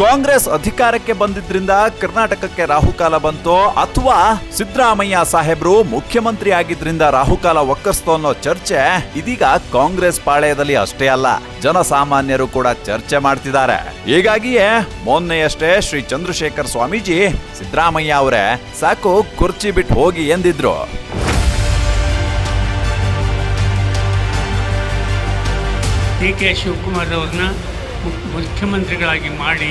ಕಾಂಗ್ರೆಸ್ ಅಧಿಕಾರಕ್ಕೆ ಬಂದಿದ್ರಿಂದ ಕರ್ನಾಟಕಕ್ಕೆ ರಾಹುಕಾಲ ಬಂತೋ ಅಥವಾ ಸಿದ್ದರಾಮಯ್ಯ ಸಾಹೇಬ್ರು ಮುಖ್ಯಮಂತ್ರಿ ಆಗಿದ್ರಿಂದ ರಾಹುಕಾಲ ಒಕ್ಕಸ್ತೋ ಅನ್ನೋ ಚರ್ಚೆ ಇದೀಗ ಕಾಂಗ್ರೆಸ್ ಪಾಳೆಯದಲ್ಲಿ ಅಷ್ಟೇ ಅಲ್ಲ. ಜನಸಾಮಾನ್ಯರು ಕೂಡ ಚರ್ಚೆ ಮಾಡ್ತಿದ್ದಾರೆ. ಹೀಗಾಗಿಯೇ ಮೊನ್ನೆಯಷ್ಟೇ ಶ್ರೀ ಚಂದ್ರಶೇಖರ್ ಸ್ವಾಮೀಜಿ ಸಿದ್ದರಾಮಯ್ಯ ಅವರೇ ಸಾಕು ಕುರ್ಚಿ ಬಿಟ್ಟು ಹೋಗಿ ಎಂದಿದ್ರು. ಡಿ ಕೆ ಶಿವಕುಮಾರ್ ಅವ್ರನ್ನ ಮುಖ್ಯಮಂತ್ರಿಗಳಾಗಿ ಮಾಡಿ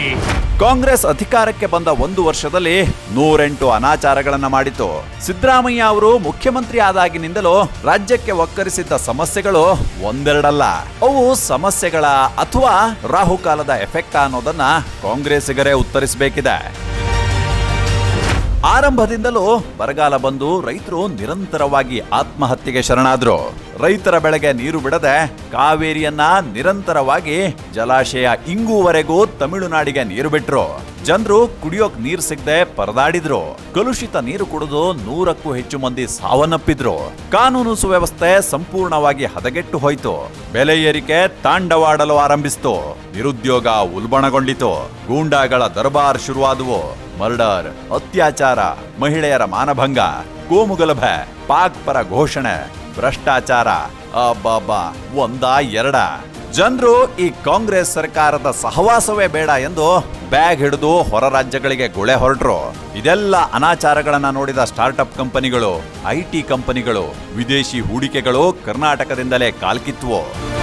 ಕಾಂಗ್ರೆಸ್ ಅಧಿಕಾರಕ್ಕೆ ಬಂದ ಒಂದು ವರ್ಷದಲ್ಲಿ ನೂರೆಂಟು ಅನಾಚಾರಗಳನ್ನು ಮಾಡಿತು ಸಿದ್ದರಾಮಯ್ಯ ಅವರು ಮುಖ್ಯಮಂತ್ರಿ ಆದಾಗಿನಿಂದಲೂ ರಾಜ್ಯಕ್ಕೆ ಒಕ್ಕರಿಸಿದ್ದ ಸಮಸ್ಯೆಗಳು ಒಂದೆರಡಲ್ಲ. ಅವು ಸಮಸ್ಯೆಗಳ ಅಥವಾ ರಾಹುಕಾಲದ ಎಫೆಕ್ಟ್ ಅನ್ನೋದನ್ನ ಕಾಂಗ್ರೆಸ್ಸಿಗರೇ ಉತ್ತರಿಸಬೇಕಿದೆ. ಆರಂಭದಿಂದಲೂ ಬರಗಾಲ ಬಂದು ರೈತರು ನಿರಂತರವಾಗಿ ಆತ್ಮಹತ್ಯೆಗೆ ಶರಣಾದ್ರು. ರೈತರ ಬೆಳೆಗೆ ನೀರು ಬಿಡದೆ ಕಾವೇರಿಯನ್ನ ನಿರಂತರವಾಗಿ ಜಲಾಶಯ ಇಂಗುವರೆಗೂ ತಮಿಳುನಾಡಿಗೆ ನೀರು ಬಿಟ್ರು. ಜನರು ಕುಡಿಯೋಕ್ ನೀರ್ ಸಿಗದೆ ಪರದಾಡಿದ್ರು. ಕಲುಷಿತ ನೀರು ಕುಡಿದು ನೂರಕ್ಕೂ ಹೆಚ್ಚು ಮಂದಿ ಸಾವನ್ನಪ್ಪಿದ್ರು. ಕಾನೂನು ಸುವ್ಯವಸ್ಥೆ ಸಂಪೂರ್ಣವಾಗಿ ಹದಗೆಟ್ಟು ಹೋಯ್ತು. ಬೆಲೆ ಏರಿಕೆ ತಾಂಡವಾಡಲು ಆರಂಭಿಸಿತು. ನಿರುದ್ಯೋಗ ಉಲ್ಬಣಗೊಂಡಿತು. ಗೂಂಡಾಗಳ ದರ್ಬಾರ್ ಶುರುವಾದವು. ಮರ್ಡರ್, ಅತ್ಯಾಚಾರ, ಮಹಿಳೆಯರ ಮಾನಭಂಗ ಕೋಮುಗಲಭೆ ಪಾಕ್ ಪರ ಘೋಷಣೆ, ಭ್ರಷ್ಟಾಚಾರ, ಅಬ್ಬಬ್ಬಾ, ಒಂದ ಎರಡ. ಜನರು ಈ ಕಾಂಗ್ರೆಸ್ ಸರ್ಕಾರದ ಸಹವಾಸವೇ ಬೇಡ ಎಂದು ಬ್ಯಾಗ್ ಹಿಡಿದು ಹೊರ ರಾಜ್ಯಗಳಿಗೆ ಗುಳೆ ಹೊರಟ್ರು. ಇದೆಲ್ಲ ಅನಾಚಾರಗಳನ್ನ ನೋಡಿದ ಸ್ಟಾರ್ಟ್ಅಪ್ ಕಂಪನಿಗಳು ಐಟಿ ಕಂಪನಿಗಳು, ವಿದೇಶಿ ಹೂಡಿಕೆಗಳು ಕರ್ನಾಟಕದಿಂದಲೇ ಕಾಲ್ಕಿತ್ವು.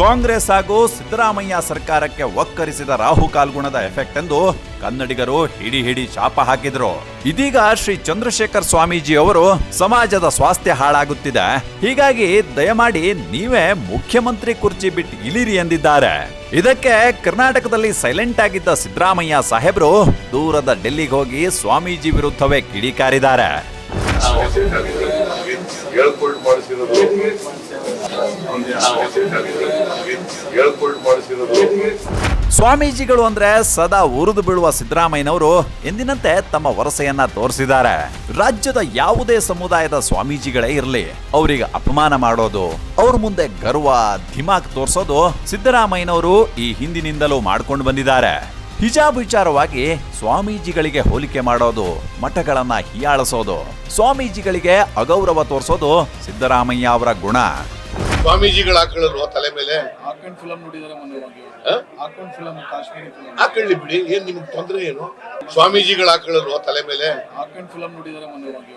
ಕಾಂಗ್ರೆಸ್ ಹಾಗೂ ಸಿದ್ದರಾಮಯ್ಯ ಸರ್ಕಾರಕ್ಕೆ ಒಕ್ಕರಿಸಿದ ರಾಹು ಕಾಲ್ಗುಣದ ಎಫೆಕ್ಟ್ ಎಂದು ಕನ್ನಡಿಗರು ಹಿಡಿ ಹಿಡಿ ಶಾಪ ಹಾಕಿದ್ರು. ಇದೀಗ ಶ್ರೀ ಚಂದ್ರಶೇಖರ್ ಸ್ವಾಮೀಜಿ ಅವರು ಸಮಾಜದ ಸ್ವಾಸ್ಥ್ಯ ಹಾಳಾಗುತ್ತಿದೆ. ಹೀಗಾಗಿ ದಯಮಾಡಿ ನೀವೇ ಮುಖ್ಯಮಂತ್ರಿ ಕುರ್ಚಿ ಬಿಟ್ಟು ಇಳಿರಿ ಎಂದಿದ್ದಾರೆ. ಇದಕ್ಕೆ ಕರ್ನಾಟಕದಲ್ಲಿ ಸೈಲೆಂಟ್ ಆಗಿದ್ದ ಸಿದ್ದರಾಮಯ್ಯ ಸಾಹೇಬ್ರು ದೂರದ ಡೆಲ್ಲಿಗೆ ಹೋಗಿ ಸ್ವಾಮೀಜಿ ವಿರುದ್ಧವೇ ಕಿಡಿಕಾರಿದ್ದಾರೆ ಸ್ವಾಮೀಜಿಗಳು ಅಂದ್ರೆ ಸದಾ ಉರಿದು ಬೀಳುವ ಸಿದ್ದರಾಮಯ್ಯನವರು ಎಂದಿನಂತೆ ತಮ್ಮ ವರಸೆಯನ್ನ ತೋರಿಸಿದ್ದಾರೆ. ರಾಜ್ಯದ ಯಾವುದೇ ಸಮುದಾಯದ ಸ್ವಾಮೀಜಿಗಳೇ ಇರಲಿ, ಅವರಿಗೆ ಅಪಮಾನ ಮಾಡೋದು, ಅವ್ರ ಮುಂದೆ ಗರ್ವ ಧಿಮಾಕ್ ತೋರಿಸೋದು ಸಿದ್ದರಾಮಯ್ಯನವರು ಈ ಹಿಂದಿನಿಂದಲೂ ಮಾಡ್ಕೊಂಡು ಬಂದಿದ್ದಾರೆ. ಹಿಜಾಬ್ ವಿಚಾರವಾಗಿ ಸ್ವಾಮೀಜಿಗಳಿಗೆ ಹೋಲಿಕೆ ಮಾಡೋದು, ಮಠಗಳನ್ನ ಹೀಯಾಳಿಸೋದು, ಸ್ವಾಮೀಜಿಗಳಿಗೆ ಅಗೌರವ ತೋರಿಸೋದು ಸಿದ್ದರಾಮಯ್ಯ ಅವರ ಗುಣ. ಸ್ವಾಮೀಜಿಗಳು ಹಾಕೊಳ್ಳಲ್ವ ತಲೆ ಮೇಲೆ? ಹಾಕೊಂಡ್ ಫಿಲಂ ನೋಡಿದಾರೆ ಮೊನ್ನೆ ಹೋಗಿ ಫಿಲಂ ಕಾಶ್ಮೀರಿ ಫಿಲಂ ಹಾಕೊಳ್ಳಿ ಬಿಡಿ ಏನ್ ನಿಮ್ಗೆ ತೊಂದರೆ ಏನು? ಸ್ವಾಮೀಜಿಗಳು ಹಾಕೊಳ್ಳಲ್ವ ತಲೆ ಮೇಲೆ? ಹಾಕೊಂಡ್ ಫಿಲಂ ನೋಡಿದಾರೆ ಮೊನ್ನೆ ಹೋಗಿ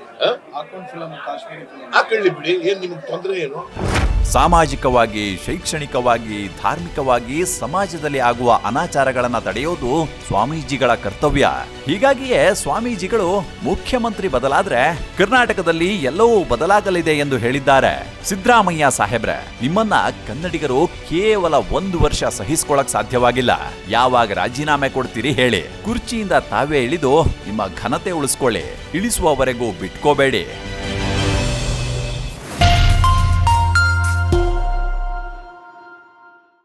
ಫಿಲಂ ಕಾಶ್ಮೀರಿ ಫಿಲಂ ಹಾಕೊಳ್ಳಿ ಬಿಡಿ ಏನ್ ನಿಮ್ಗೆ ತೊಂದರೆ ಏನು? ಸಾಮಾಜಿಕವಾಗಿ ಶೈಕ್ಷಣಿಕವಾಗಿ ಧಾರ್ಮಿಕವಾಗಿ ಸಮಾಜದಲ್ಲಿ ಆಗುವ ಅನಾಚಾರಗಳನ್ನು ತಡೆಯೋದು ಸ್ವಾಮೀಜಿಗಳ ಕರ್ತವ್ಯ. ಹೀಗಾಗಿಯೇ ಸ್ವಾಮೀಜಿಗಳು ಮುಖ್ಯಮಂತ್ರಿ ಬದಲಾದ್ರೆ ಕರ್ನಾಟಕದಲ್ಲಿ ಎಲ್ಲವೂ ಬದಲಾಗಲಿದೆ ಎಂದು ಹೇಳಿದ್ದಾರೆ. ಸಿದ್ದರಾಮಯ್ಯ ಸಾಹೇಬ್ರೆ, ನಿಮ್ಮನ್ನ ಕನ್ನಡಿಗರು ಕೇವಲ ಒಂದು ವರ್ಷ ಸಹಿಸ್ಕೊಳಕ್ ಸಾಧ್ಯವಾಗಿಲ್ಲ. ಯಾವಾಗ ರಾಜೀನಾಮೆ ಕೊಡ್ತೀರಿ ಹೇಳಿ. ಕುರ್ಚಿಯಿಂದ ತಾವೇ ಇಳಿದು ನಿಮ್ಮ ಘನತೆ ಉಳಿಸ್ಕೊಳ್ಳಿ. ಇಳಿಸುವವರೆಗೂ ಬಿಟ್ಕೋಬೇಡಿ.